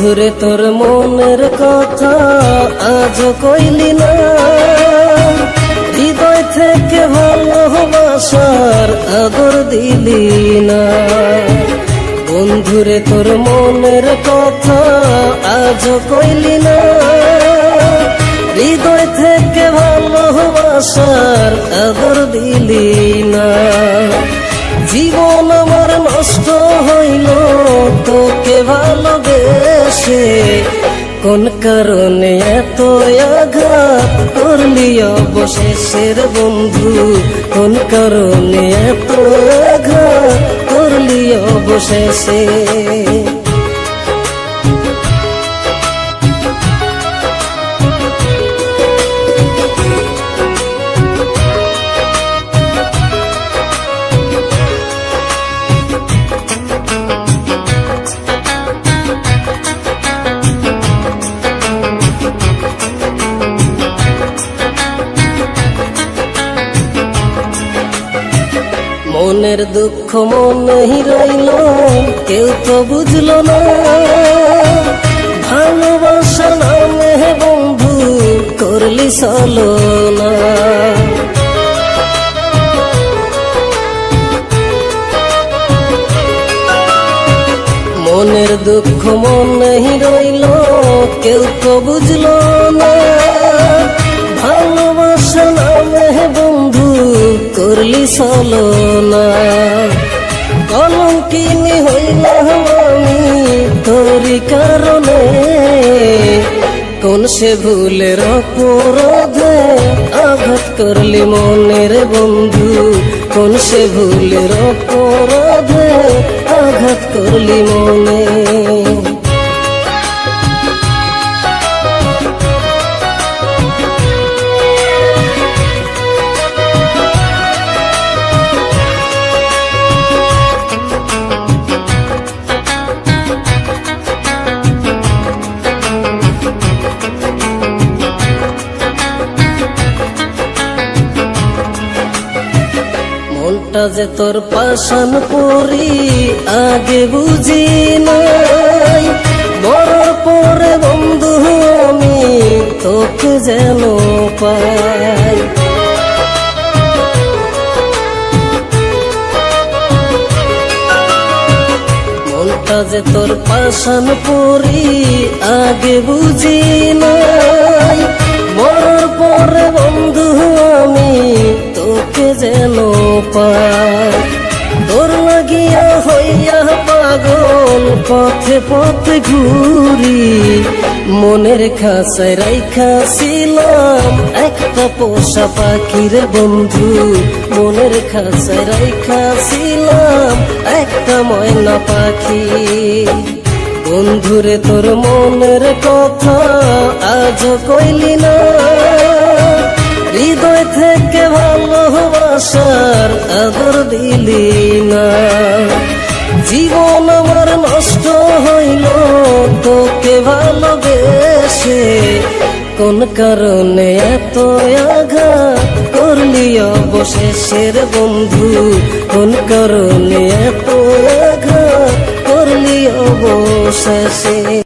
বন্ধুরে তোর মনের কথা আজ কইলি না। হৃদয় থেকে ভালোবাসার আদর দিলি না। বন্ধুরে তোর মনের কথা আজ কইলি না। হৃদয় থেকে ভালোবাসার আদর দিলি না। জীবন আমার নষ্ট হইল, তোকে ভালোবেসে কোন কারণে এত আঘাত করলি অবশেষের বন্ধু? কোন কারণে এত আঘাত করলি অবশেষে? মনের দুঃখ মনেই রইল, কেউ তো বুঝলো না। ভালোবাসা নামে বন্ধু, করলি চলো না। মনের দুঃখ মনেই রইল, কেউ তো বুঝলো না। ভালোবাসা করলি চলো না। কলম কিনি হইলাম আমি তোরি কারণে। কোন সে ভুলের অপরাধে আঘাত করলি মনের বন্ধু? কোন সে ভুলের অপরাধে মনটা যে তোর পাশান পরি আগে বুঝি নাই। বড় পরে বন্ধু আমি তোকে যেন পাই। যে তোর পাশান পরি আগে বুঝি নাই। পাই তোর লাগিয়া হইয়া পাগল পথে পথে ঘুরি। মনের খাসায় রাইখা ছিলাম একটা পোষা পাখির বন্ধু। মনের খাসায় রাইখা ছিলাম একটা ময়না পাখি। বন্ধুরে তোর মনের কথা আজ কইলি না। ভালোবাসার আদর দিলি না। জীবন আমার নষ্ট হইল, তোকে ভালোবেসে কোন কারণে এত আঘাত করলি? অবশেষের বন্ধু, কোন কারণে এত আঘাত করলি? অবশেষে